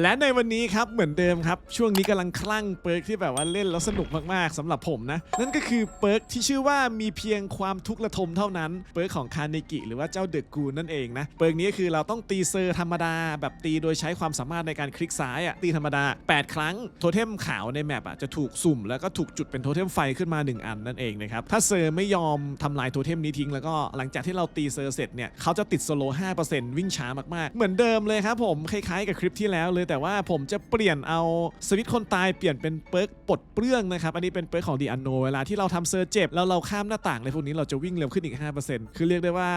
และในวันนี้ครับเหมือนเดิมครับ ช่วงนี้กำลังคลั่งเปิร์กที่แบบว่าเล่นแล้วสนุกมากๆสำหรับผมนะ นั่นก็คือเปิร์กที่ชื่อว่ามีเพียงความทุกข์ระทมเท่านั้น เปิร์กของคาเนกิหรือว่าเจ้าเดอะกูนั่นเองนะ เปิร์กนี้คือเราต้องตีเซอร์ธรรมดา แบบตีโดยใช้ความสามารถในการคลิกซ้ายอะตีธรรมดา 8 ครั้งโทเทมขาวในแมปอะจะถูกสุ่ม แล้วก็ถูกจุดเป็นโทเทมไฟขึ้นมา 1 อันนั่นเองนะครับถ้าเซอร์ไม่ยอมทำลายโทเทมนี้ทิ้ง แล้วก็หลังจากที่เราตีเซอร์เสร็จเนี่ยเขาจะติดสโล5%วิ่งช้ามากๆ เหมือนเดิมเลยครับผมคล้ายๆกับคลิปที่แล้วเลยแต่ว่าผมจะเปลี่ยนเอาสวิตช์คนตายเปลี่ยนเป็นเปิร์กปลดเปลื้องนะครับ อันนี้เป็นเปิร์กของดีอันโนเวลาที่เราทำเซอร์เจ็บแล้วเราข้ามหน้าต่างเลยพวกนี้เราจะวิ่งเร็วขึ้นอีก 5%คือเรียกได้ว่า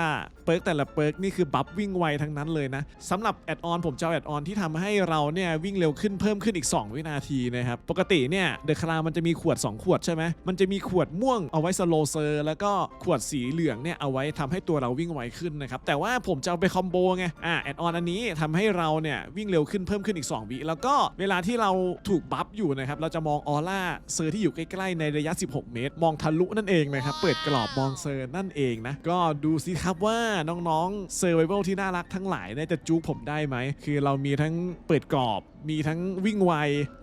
เปิร์กแต่ละเปิร์กนี่คือบัฟวิ่งไวทั้งนั้นเลยนะสำหรับแอดออนผมจะเอาแอดออนที่ทำให้เราเนี่ยวิ่งเร็วขึ้นเพิ่มขึ้นอีก 2 วินาทีนะครับปกติเนี่ยเดอะคลามันจะมีขวด 2 ขวดใช่ไหมมันจะมีขวดม่วงเอาไว้สโลเซอร์แล้วก็ขวดสีเหลืองเนี่ยเอาไว้ทำให้ตัวเราวิ่งไวขึ้นนะครับแต่ว่าผมจะเอาไปคอมโบไงอ่าแอดออนอันนี้ทำให้เราเนี่ยวิ่งเร็วขึ้นเพิ่มขึ้นอีก 2 วิแล้วก็เวลาที่เราถูกบัฟอยู่นะครับเราจะมองออร่าเซอร์ที่อยู่ใกล้ๆ ในระยะ 16 เมตร มองทะลุนั่นเองนะครับเปิดกรอบมองเซอร์นั่นเองนะก็ดูสิครับว่าน้องๆเซอร์ไวเวลที่น่ารักทั้งหลายเนี่ยจะจูผมได้ไหมคือเรามีทั้งเปิดกรอบมีทั้งวิ่งไว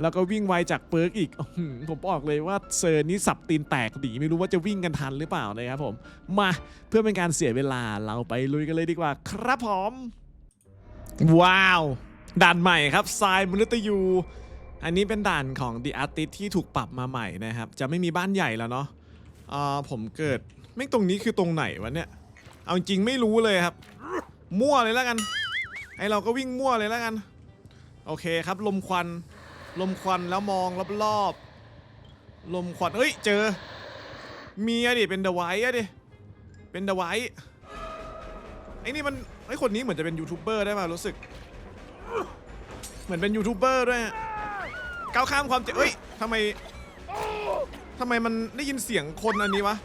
แล้วก็วิ่งไวจากเปิร์กอีก ผมบอกเลยว่าเซอร์นี้สับตีนแตกดีไม่รู้ว่าจะวิ่งกันทันหรือเปล่านะครับผม มาเพื่อเป็นการเสียเวลาเราไปลุยกันเลยดีกว่า ครับผม ว้าว ด่านใหม่ครับทรายมนุษย์ยูอันนี้เป็นด่านของ The Artist ที่ถูกปรับมาใหม่นะครับ จะไม่มีบ้านใหญ่แล้วเนาะอ่าผมเกิดไม่ตรงนี้คือตรงไหนวะเนี่ย เอาจริงไม่รู้เลยครับ มั่วเลยแล้วกัน ไอเราก็วิ่งมั่วเลยแล้วกัน โอเคครับ ลมควัน ลมควันแล้วมองรอบๆ ลมควันเฮ้ย เจอ มีอะดิ เป็นเดอะไวท์อะดิ เป็นเดอะไวท์ไอ้นี่มันไอคนนี้เหมือนจะเป็นยูทูบเบอร์ได้ป่ะรู้สึก เหมือนเป็นยูทูบเบอร์ด้วยอะก้าวข้ามความเจ็บเอ้ยทำไมทำไมมันได้ยินเสียงคนอันนี้วะ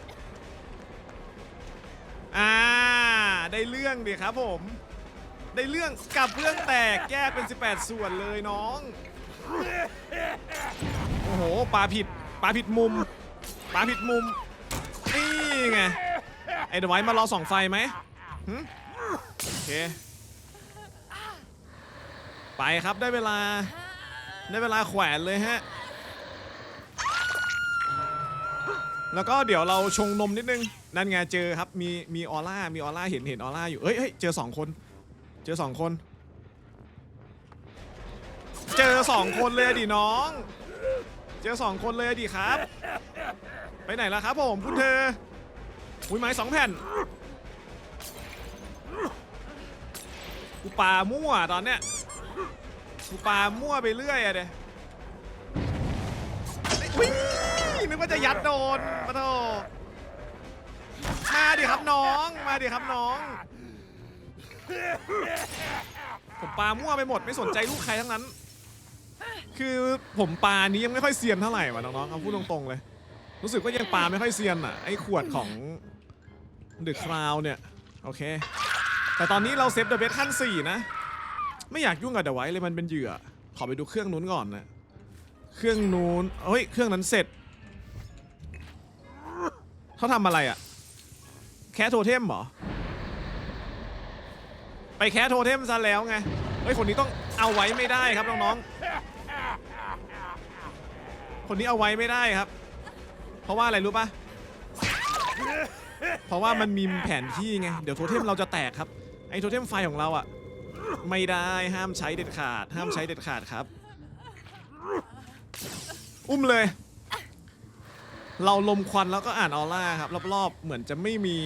อ่า ได้เรื่องดิครับผม ได้เรื่องกับเรื่องแตกแยกเป็น 18 ส่วนเลยน้อง โอ้โหปลาผิดปลาผิดมุมปลาผิดมุม นี่ไง ไอ้เดอะไว้มารอส่องไฟไหมโอเค ไปครับได้เวลาได้เวลาแขวนเลยฮะ แล้วก็เดี๋ยวเราชงนมนิดนึง นั่นไงเจอครับ มีมีออร่า มีออร่าเห็นเห็นออร่าอยู่เฮ้ยเฮ้ยเจอสองคน เจอสองคน เจอสองคนเลยดิน้อง เจอสองคนเลยดิครับ ไปไหนล่ะครับผมคุณเธออุ้ยไม้สองแผ่นกูปามั่วตอนเนี้ย กูปามั่วไปเรื่อยอะเดวิ่งนึกว่าจะยัดโดนมาโถมาดิครับน้อง มาดิครับน้อง ผมปามั่วไปหมดไม่สนใจลูกใครทั้งนั้น คือผมปานี้ยังไม่ค่อยเซียนเท่าไหร่ว่ะน้องๆเอาพูดตรงๆเลย รู้สึกว่ายังปาไม่ค่อยเซียนอะไอ้ขวดของเดอะคราวเนี่ย โอเค แต่ตอนนี้เราเซฟเดอะเบสขั้น4นะ ไม่อยากยุ่งกับเดอะไว้เลยมันเป็นเหยื่อ ขอไปดูเครื่องนู้นก่อนนะ เครื่องนู้นเฮ้ย เครื่องนั้นเสร็จ เขาทำอะไรอะแคทโทเทมเหรอ ไปแคทโทเทมซะแล้วไง เฮ้ย คนนี้ต้องเอาไว้ไม่ได้ครับน้องๆ คนนี้เอาไว้ไม่ได้ครับ เพราะว่าอะไรรู้ปะเพราะว่ามันมีแผนที่ไง เดี๋ยวโทเทมเราจะแตกครับ ไอ้โทเทมไฟของเราอะ ไม่ได้ห้ามใช้เด็ดขาด ห้ามใช้เด็ดขาดครับ อุ้มเลย เราลมควันแล้วก็อ่านออร่าครับ รอบๆ เหมือนจะไม่มี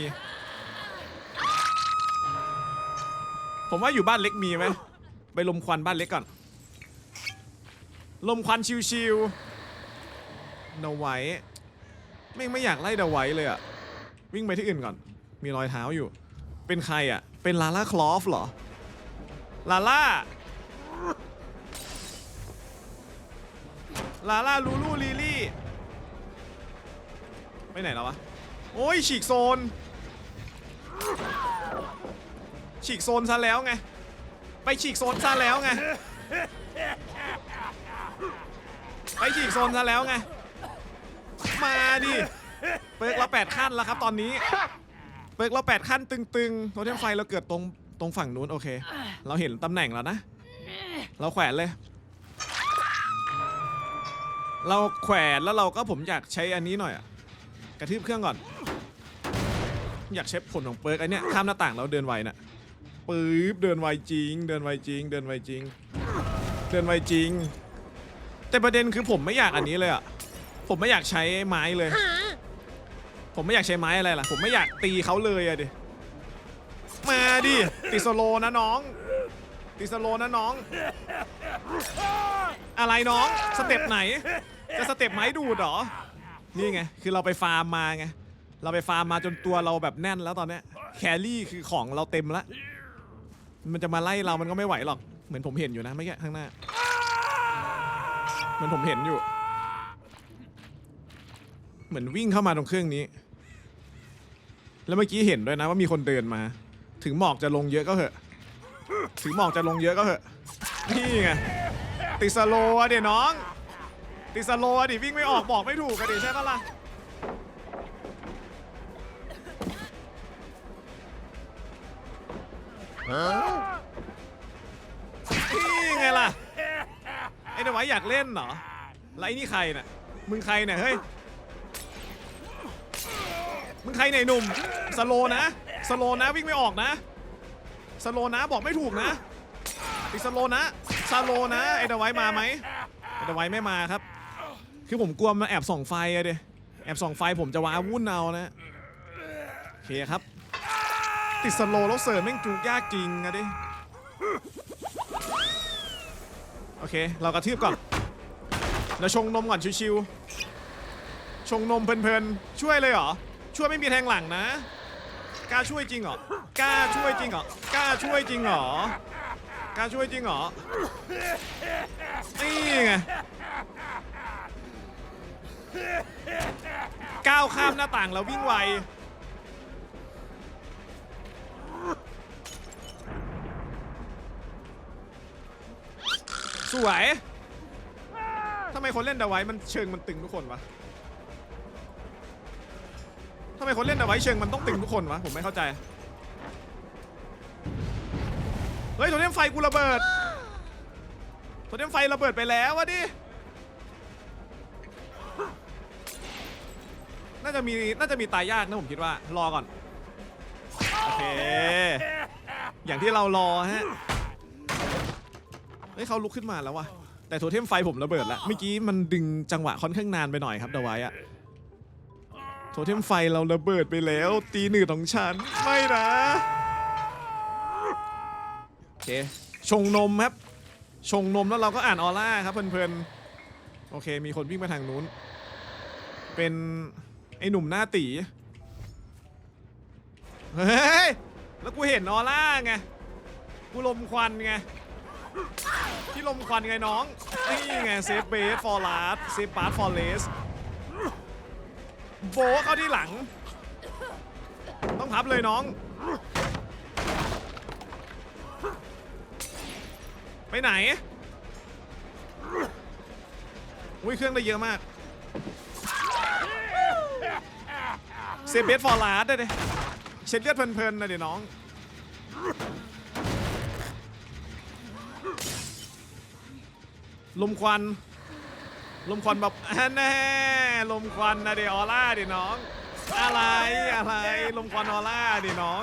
ผมว่าอยู่บ้านเล็กมีไหมไปลมควันบ้านเล็กก่อน ลมควันชิวๆเดาไว้ไม่งไม่อยากไล่เดาไว้เลยอะวิ่งไปที่อื่นก่อน มีรอยเท้าอยู่ เป็นใครอะเป็นลาล่าคลอฟเหรอ ลาล่า ลาล่าลูลูลีลี่ไปไหนแล้ววะ โอ้ย ฉีกโซน ฉีกโซนซะแล้วไง ไปฉีกโซนซะแล้วไง ไปฉีกโซนซะแล้วไง มาดิ เปิกเราแปดขั้นแล้วครับตอนนี้ เปิกเราแปดขั้นตึงๆโทเทมไฟเราเกิดตรง ตรงฝั่งนู้นโอเค เราเห็นตำแหน่งแล้วนะ เราแขวนเลย เราแขวนแล้วเราก็ผมอยากใช้อันนี้หน่อยอะกระทืบเครื่องก่อน อยากใช้ผลของเปิร์กไอเนี้ยข้ามหน้าต่างแล้วเดินไวน่ะปื๊บเดินไวจริง เดินไวจริง เดินไวจริง เดินไวจริง แต่ประเด็นคือผมไม่อยากอันนี้เลยอะผมไม่อยากใช้ไม้เลย ผมไม่อยากใช้ไม้อะไรล่ะ ผมไม่อยากตีเขาเลยอะดิ มาดิติสโลนะน้อง ติสโลนะน้อง อะไรน้องสเต็ปไหน จะสเต็ปไม้ดูดเหรอ นี่ไง คือเราไปฟาร์มมาไง เราไปฟาร์มมาจนตัวเราแบบแน่นแล้วตอนเนี้ยแครี่คือของเราเต็มล้วมันจะมาไล่เรามันก็ไม่ไหวหรอก เหมือนผมเห็นอยู่นะไม่แค่ข้างหน้า เหมือนผมเห็นอยู่ เหมือนวิ่งเข้ามาตรงเครื่องนี้ แล้วเมื่อกี้เห็นด้วยนะว่ามีคนเดินมา ถึงหมอกจะลงเยอะก็เหอะ ถึงหมอกจะลงเยอะก็เหอะ นี่ไง ติดสโลว์อะเดี๋ยน้อง ติดสโลว์อะดิวิ่งไม่ออกบอกไม่ถูกกันดิใช่ปะล่ะ นี่ไงล่ะ ไอ้เดวไว้อยากเล่นเหรอแล้วไอ้นี่ใครน่ะ มึงใครเนี่ยเฮ้ย มึงใครเนี่ยไอ้หนุ่ม สโลว์นะ สโลนะวิ่งไม่ออกนะ สโลนะบอกไม่ถูกนะติดสโลนะสโลนะไอ้เดวไว้มาไหมไอ้เดวไว้ไม่มาครับ คือผมกลัวมันแอบส่องไฟอะเดแอบส่องไฟผมจะว้าวุ่นเอานะโอเคครับ ติดสโลแล้วเสิร์ฟแม่งจูกยากจริงอะดิโอเค เรากระทืบก่อนเราชงนมก่อนชิวๆชงนมเพลินๆช่วยเลยเหรอช่วยไม่มีแทงหลังนะ กล้าช่วยจริงเหรอกล้าช่วยจริงเหรอกล้าช่วยจริงเหรอกล้าช่วยจริงเหรอนี่ไงก้าวข้ามหน้าต่างแล้ววิ่งไวสวยทำไมคนเล่นดาไว้มันเชิงมันตึงทุกคนวะ ทำไมคนเล่นดาไว้เชิงมันต้องตึงทุกคนวะ ผมไม่เข้าใจ เฮ้ยโทเทมไฟกูระเบิดโทเทมไฟระเบิดไปแล้ววะดิ น่าจะมีน่าจะมีตายยากนะผมคิดว่า รอก่อน โอเค อย่างที่เรารอฮะ เฮ้ยเขาลุกขึ้นมาแล้ววะแต่โทเทมไฟผมระเบิดแล้ว เมื่อกี้มันดึงจังหวะค่อนข้างนานไปหน่อยครับเดาไว้อะ ทเทมไฟเราระเบิดไปแล้ว ตีหนึ่งของฉัน ไม่นะโอเคชงนมครับ ชงนมแล้วเราก็อ่านออร่าครับเพลินๆ โอเค มีคนวิ่งมาทางนู้น เป็นไอ้หนุ่มหน้าตี เฮ้ย แล้วกูเห็นออร่าไง กูลมควันไง ที่ลมควันไงน้อง นี่ไงเซฟเบสฟอร์ลาสเซฟปาร์ตฟอร์เลส โบเข้าที่หลัง ต้องพับเลยน้อง ไปไหน อุ้ยเครื่องได้เยอะมากเซเบสฟอร์ลาสได้เลยเช็ดเลือดเพลินๆนะเดี๋ยวน้อง ลมควัน ลมควันแบบอันแน่ลมควันนะเดออร่าดิน้อง อะไรอะไรลมควันออร่าดิน้อง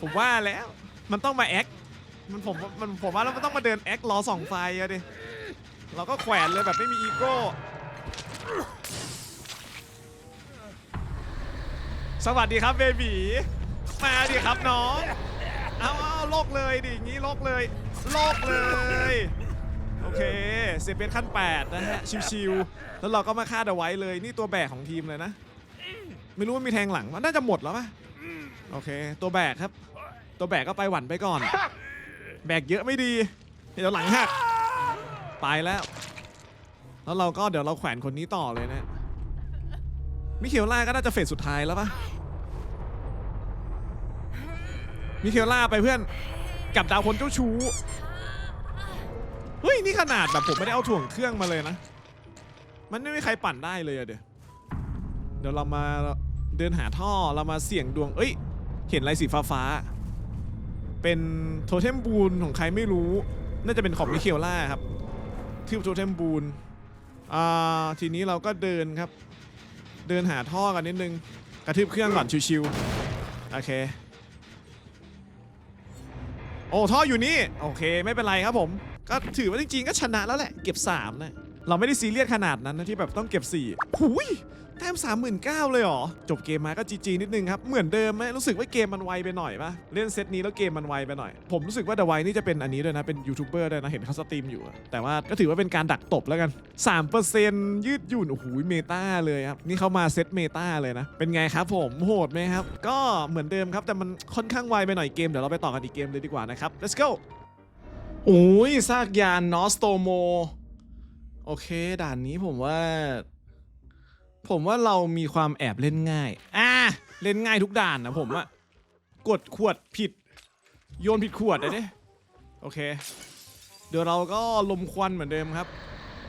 ผมว่าแล้วมันต้องมาแอคมันผมมันผมว่าแล้วมันต้องมาเดินแอครอสองไฟอะดิเราก็แขวนเลยแบบไม่มีอีโก้สวัสดีครับเบบีมาดิครับน้อง เอาเอาโลกเลยดิงงี้โลกเลยโลกเลย โอเคเซเบสขั้น 8 นะฮะ ชิวๆแล้วเราก็มาฆ่าเอาไว้เลย นี่ตัวแบกของทีมเลยนะ ไม่รู้ว่ามีแทงหลังมันน่าจะหมดแล้วป่ะโอเค ตัวแบกครับ ตัวแบกก็ไปหวันไปก่อน แบกเยอะไม่ดีเดี๋ยวหลังหักไปแล้ว แล้วเราก็เดี๋ยวเราแขวนคนนี้ต่อเลยนะมิเคลล่าก็น่าจะเฟสสุดท้ายแล้วป่ะมิเคลล่าไปเพื่อนกับดาวคนเจ้าชู้ เฮ้ย นี่ขนาดแบบผมไม่ได้เอาถ่วงเครื่องมาเลยนะ มันไม่มีใครปั่นได้เลยอะเดี๋ยวเดี๋ยวเรามาเดินหาท่อเรามาเสี่ยงดวง เอ้ย เห็นอะไรสีฟ้าฟ้าๆเป็นโทเทมบูนของใครไม่รู้ น่าจะเป็นของมิเคลล่าครับทิวโทเทมบูนอ่าทีนี้เราก็เดินครับ เดินหาท่อกันนิดนึง กระทืบเครื่องก่อนชิวๆโอเคโอ้ท่ออยู่นี่ โอเค ไม่เป็นไรครับผม ก็ถือว่าจริงๆก็ชนะแล้วแหละ เก็บ3นะเราไม่ได้ซีเรียสขนาดนั้นนะที่แบบต้องเก็บ4หุยแต้ม39,000เลยเหรอ จบเกมมาก็จีจีนิดนึงครับ เหมือนเดิมไหมรู้สึกว่าเกมมันไวไปหน่อยปะเล่นเซตนี้แล้วเกมมันไวไปหน่อย ผมรู้สึกว่าเดอะไวนี่จะเป็นอันนี้ด้วยนะ เป็นยูทูบเบอร์ด้วยนะ เห็นเขาสตรีมอยู่ แต่ว่าก็ถือว่าเป็นการดักตบแล้วกัน 3%ยืดหยุ่น โอ้โหเมตาเลยครับ นี่เขามาเซตเมตาเลยนะ เป็นไงครับผมโหดไหมครับ ก็เหมือนเดิมครับแต่มันค่อนข้างไวไปหน่อยเกมเดี๋ยวเราไปต่อกันอีกเกมเลยดีกว่านะครับ let's go โอ้ยซากยานนอสโตโม โอเค ด่านนี้ผมว่า ผมว่าเรามีความแอบเล่นง่าย อ่าเล่นง่ายทุกด่านนะผมอะกดขวดผิด โยนผิดขวดเลยเด้โอเค เดี๋ยวเราก็ลมควันเหมือนเดิมครับ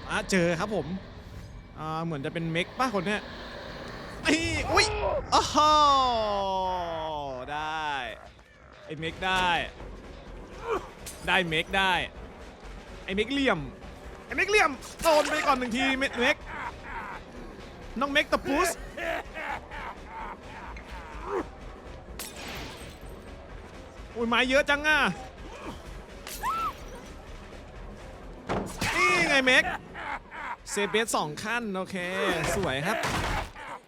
อะ เจอครับผม อ่า เหมือนจะเป็นเม็กป่ะคนเนี้ยไอ้อุ้ยอ้าวได้ ไอ้เม็กได้ ได้เมกได้ ไอเมกเหลี่ยม ไอเมกเหลี่ยมโดนไปก่อนหนึ่งทีเม็กเมกน้องเมกตะพุสอุ้ยไม้เยอะจังอะนี่ไงเมกเซเบสสองขั้น โอเค สวยครับ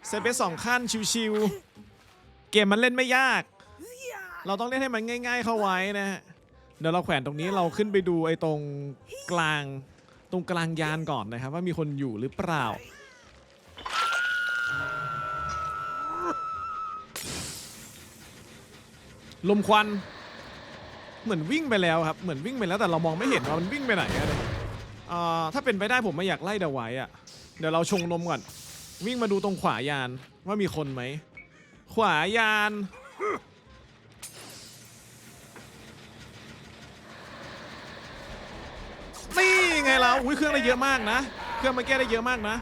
เซเบสสองขั้น ชิวๆเกมมันเล่นไม่ยาก เราต้องเล่นให้มันง่าย ๆ เข้าไว้นะฮะ เดี๋ยวเราแขวนตรงนี้เราขึ้นไปดูไอ้ตรงกลางตรงกลางยานก่อนนะครับ ว่ามีคนอยู่หรือเปล่า ลมควัน เหมือนวิ่งไปแล้วครับ เหมือนวิ่งไปแล้วแต่เรามองไม่เห็นว่ามันวิ่งไปไหนอะเนี่ยอ่าถ้าเป็นไปได้ผมไม่อยากไล่เดาไว้อะเดี๋ยวเราชงนมก่อน วิ่งมาดูตรงขวายานว่ามีคนไหม ขวายาน นี่ ไงเราอุ้ยเครื่องได้เยอะมากนะ เครื่องมาแก้ได้เยอะมากนะ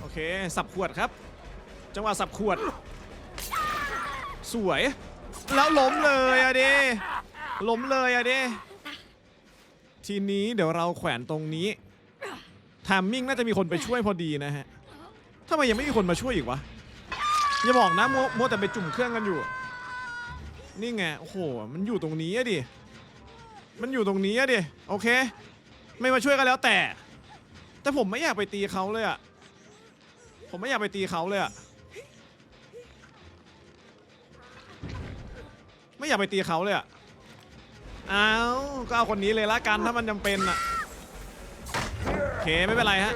โอเค สับขวดครับ จังหวะสับขวด สวย แล้วล้มเลยอะเดล้มเลยอะเดทีนี้เดี๋ยวเราแขวนตรงนี้ทามมิ่งน่าจะมีคนไปช่วยพอดีนะฮะทำไมยังไม่มีคนมาช่วยอีกวะ อย่าบอกนะมัวมัวแต่ไปจุ่มเครื่องกันอยู่ นี่ไง โอ้โห มันอยู่ตรงนี้อะดิ มันอยู่ตรงนี้อะดิ โอเค ไม่มาช่วยกันแล้วแต่ แต่ผมไม่อยากไปตีเขาเลยอะผมไม่อยากไปตีเขาเลยอะไม่อยากไปตีเขาเลยอะอ้าก็เอาคนนี้เลยละกันถ้ามันจำเป็นอะโอเคไม่เป็นไรฮะ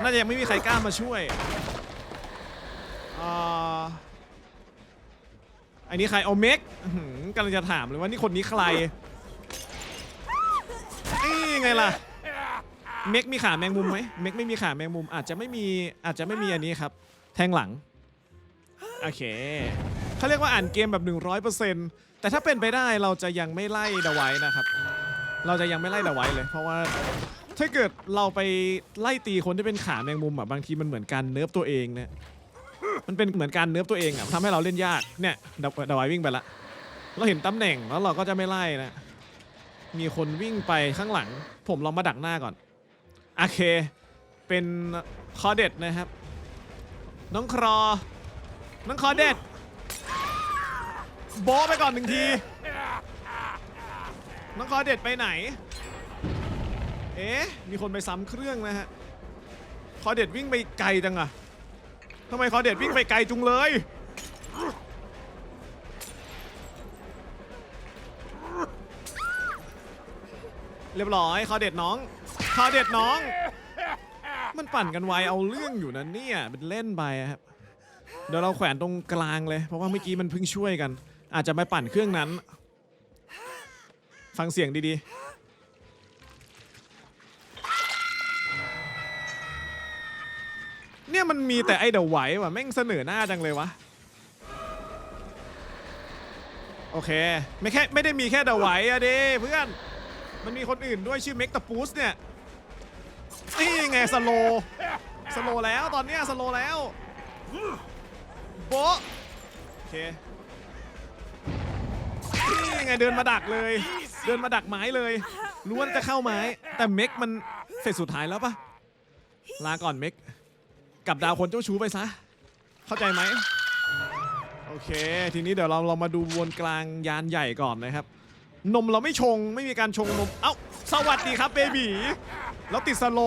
น่าจะยังไม่มีใครกล้ามาช่วยอ่าอันนี้ใครเอาเมกกำลังจะถามเลยว่านี่คนนี้ใคร ไงล่ะ เม็กมีขาแมงมุมไหมเม็กไม่มีขาแมงมุม อาจจะไม่มีอาจจะไม่มีอันนี้ครับ แทงหลัง โอเคเขาเรียกว่าอ่านเกมแบบ 100%แต่ถ้าเป็นไปได้เราจะยังไม่ไล่เดาไว้นะครับ เราจะยังไม่ไล่เดาไว้เลย เพราะว่าถ้าเกิดเราไปไล่ตีคนที่เป็นขาแมงมุมอะบางทีมันเหมือนการเนิร์ฟตัวเองเนี่ยมันเป็นเหมือนการเนิร์ฟตัวเองอะทำให้เราเล่นยากเนี่ยเดาเดาไว้วิ่งไปละเราเห็นตำแหน่งแล้วเราก็จะไม่ไล่นะ มีคนวิ่งไปข้างหลัง ผมลองมาดักหน้าก่อน โอเค เป็นคอเด็ดนะครับ น้องครอ น้องคอเด็ดโบไปก่อนหนึ่งที น้องคอเด็ดไปไหน เอ๊ะ มีคนไปซ้ำเครื่องนะฮะ คอเด็ดวิ่งไปไกลจังอะทำไมคอเด็ดวิ่งไปไกลจุงเลย เรียบร้อยคอเด็ดน้องคอเด็ดน้อง มันปั่นกันไวเอาเรื่องอยู่นะเนี่ยเป็นเล่นไปอะครับเดี๋ยวเราแขวนตรงกลางเลย เพราะว่าเมื่อกี้มันเพิ่งช่วยกัน อาจจะไปปั่นเครื่องนั้น ฟังเสียงดีๆ เนี่ยมันมีแต่ไอเดอะไหวว่ะแม่งเสนอหน้าจังเลยวะโอเค ไม่แค่ไม่ได้มีแค่เดอะไหวอะเด้เพื่อน มันมีคนอื่นด้วยชื่อเมกตาปูสเนี่ย นี่ไงสโล สโลแล้วตอนเนี้ยสโลแล้วโบะโอเค นี่ไงเดินมาดักเลย เดินมาดักไม้เลย รู้ว่าจะเข้าไม้ แต่เมกมันเฟสสุดท้ายแล้วปะลาก่อนเมกกลับดาวคนเจ้าชู้ไปซะ เข้าใจไหม โอเค ทีนี้เดี๋ยวเราเรามาดูวนกลางยานใหญ่ก่อนนะครับ นมเราไม่ชงไม่มีการชงนม เอ้า สวัสดีครับเบบีเราติดสโล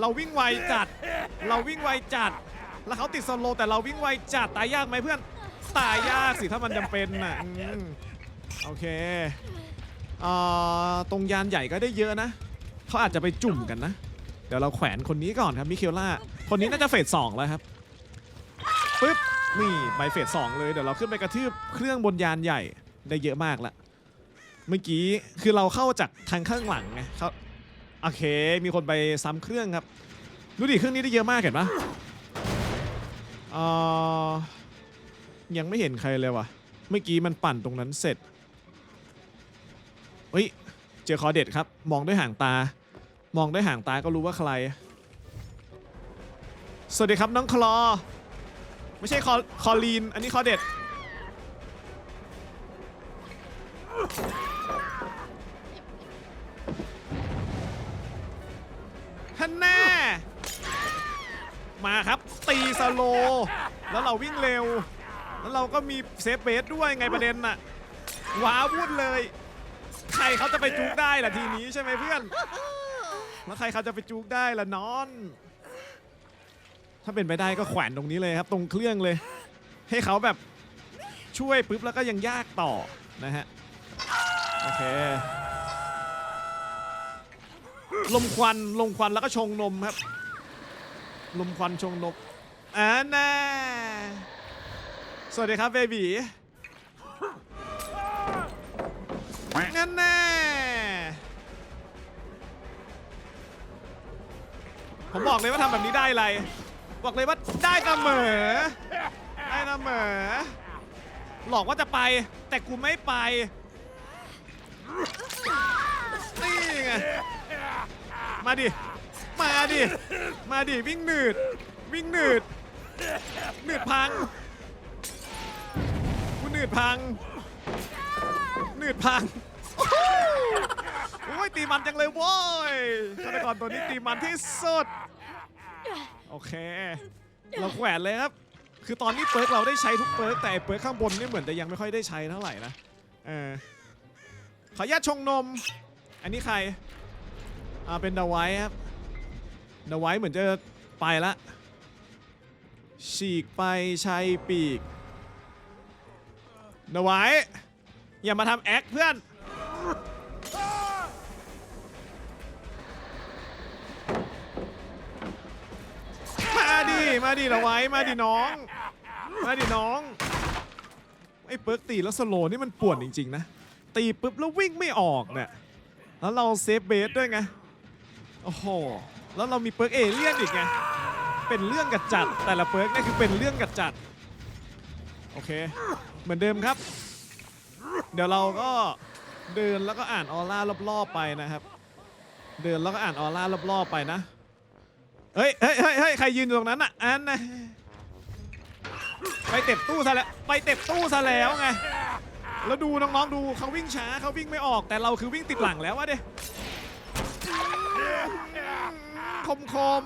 เราวิ่งไวจัด เราวิ่งไวจัด แล้วเขาติดสโล แต่เราวิ่งไวจัดตายยากไหมเพื่อน ตายยากสิถ้ามันจำเป็นน่ะโอเคอ่อตรงยานใหญ่ก็ได้เยอะนะ เขาอาจจะไปจุ่มกันนะ เดี๋ยวเราแขวนคนนี้ก่อนครับมิเคลล่า คนนี้น่าจะเฟสสองแล้วครับปึ๊บนี่ไปเฟสสองเลยเดี๋ยวเราขึ้นไปกระทืบเครื่องบนยานใหญ่ได้เยอะมากละ เมื่อกี้คือเราเข้าจากทางข้างหลังไงเขาโอเค มีคนไปซ้ำเครื่องครับ ดูดิเครื่องนี้ได้เยอะมากเห็นปะเอ่อยังไม่เห็นใครเลยว่ะ เมื่อกี้มันปั่นตรงนั้นเสร็จ เฮ้ย เจอคอเด็ดครับ มองด้วยห่างตา มองด้วยห่างตาก็รู้ว่าใคร สวัสดีครับน้องคลอ ไม่ใช่คอคอลีน อันนี้คอเด็ด ฮันแน่มาครับ ตีสโล แล้วเราวิ่งเร็ว แล้วเราก็มีเซฟเบสด้วยไงประเด็นน่ะว้าวุ่นเลย ใครเขาจะไปจุกได้ล่ะทีนี้ใช่ไหมเพื่อน แล้วใครเขาจะไปจุกได้ล่ะนอน ถ้าเป็นไปได้ก็แขวนตรงนี้เลยครับ ตรงเครื่องเลย ให้เขาแบบช่วยปุ๊บแล้วก็ยังยากต่อนะฮะ โอเค ลมควันลมควันแล้วก็ชงนมครับ ลมควันชงนมอ่าน่สวัสดีครับเบบีงั้นแน่ผมบอกเลยว่าทำแบบนี้ได้อะไร บอกเลยว่าได้เสมอได้เสมอหลอกว่าจะไปแต่กูไม่ไป นี่ไง มาดิ มาดิ มาดิ วิ่งหนืด วิ่งหนืด หนืดพังกูหนืดพัง หนืดพัง โอ้ยตีมันจังเลยโว้ยฆาตกรตัวนี้ตีมันที่สุด โอเค เราแขวนเลยครับ คือตอนนี้เปิร์กเราได้ใช้ทุกเปิร์กแต่เปิร์กข้างบนนี่เหมือนจะยังไม่ค่อยได้ใช้เท่าไหร่นะ เออขออนุญาตชงนม อันนี้ใคร อ่าเป็นดาไว้ครับดาไว้เหมือนจะไปละฉีกไปชัยปีกดาไว้อย่ามาทำแอคเพื่อนมาดิมาดิดาไว้มาดิน้อง มาดิน้องไอ้เปิร์กตีแล้วสโลนี่มันป่วนจริงๆนะ ตีปุ๊บแล้ววิ่งไม่ออกเนี่ยแล้วเราเซฟเบสด้วยไง โอ้โห แล้วเรามีเปิร์กเอเลี่ยนอีกไง เป็นเรื่องกัดจัด แต่ละเปิร์กนี่คือเป็นเรื่องกัดจัด โอเค เหมือนเดิมครับ เดี๋ยวเราก็เดินแล้วก็อ่านออร่ารอบๆไปนะครับ เดินแล้วก็อ่านออร่ารอบๆไปนะ เฮ้ยเฮ้ยเฮ้ยใครยืนอยู่ตรงนั้นอะอันนะไปเต็บตู้ซะแล้ว ไปเต็บตู้ซะแล้วไง แล้วดูน้องๆดูเขาวิ่งช้าเขาวิ่งไม่ออก แต่เราคือวิ่งติดหลังแล้ววะเด้ คมคม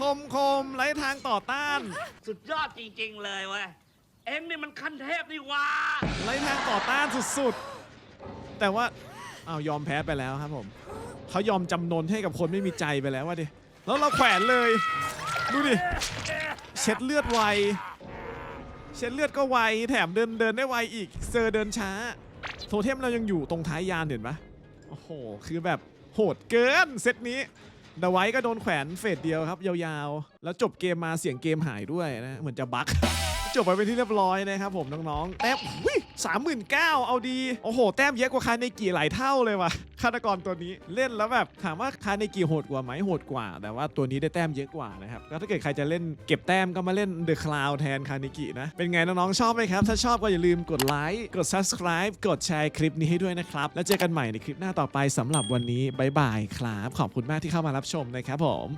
คมคมไร้ทางต่อต้าน สุดยอดจริงๆเลยเว้ย เอ็งนี่มันขั้นเทพนี่หว่าไร้ทางต่อต้านสุดๆ แต่ว่าอ้าวยอมแพ้ไปแล้วครับผม เขายอมจำนนให้กับคนไม่มีใจไปแล้ววะดิ แล้วเราแขวนเลย ดูดิ เช็ดเลือดไว เช็ดเลือดก็ไว แถมเดินเดินได้ไวอีก เซอร์เดินช้า โทเทมเรายังอยู่ตรงท้ายยานเห็นปะโอ้โห คือแบบ โหดเกินเซตนี้ดาไว้ก็โดนแขวนเฟสเดียวครับ ยาวๆ แล้วจบเกมมาเสียงเกมหายด้วยนะ เหมือนจะบั๊ก จบไปเป็นที่เรียบร้อยนะครับผมน้องๆแต้มสามหมื่นเก้าเอาดี โอ้โห แต้มเยอะกว่าคาเนกิหลายเท่าเลยว่ะฆาตกรตัวนี้เล่นแล้วแบบถามว่าคาเนกิโหดกว่าไหมโหดกว่า แต่ว่าตัวนี้ได้แต้มเยอะกว่านะครับก็ถ้าเกิดใครจะเล่นเก็บแต้มก็มาเล่นเดอะคลาวแทนคาเนกินะ เป็นไงน้องๆชอบไหมครับ ถ้าชอบก็อย่าลืมกดไลค์กด subscribe กดแชร์คลิปนี้ให้ด้วยนะครับ แล้วเจอกันใหม่ในคลิปหน้าต่อไปสำหรับวันนี้บายบายครับ ขอบคุณมากที่เข้ามารับชมนะครับผม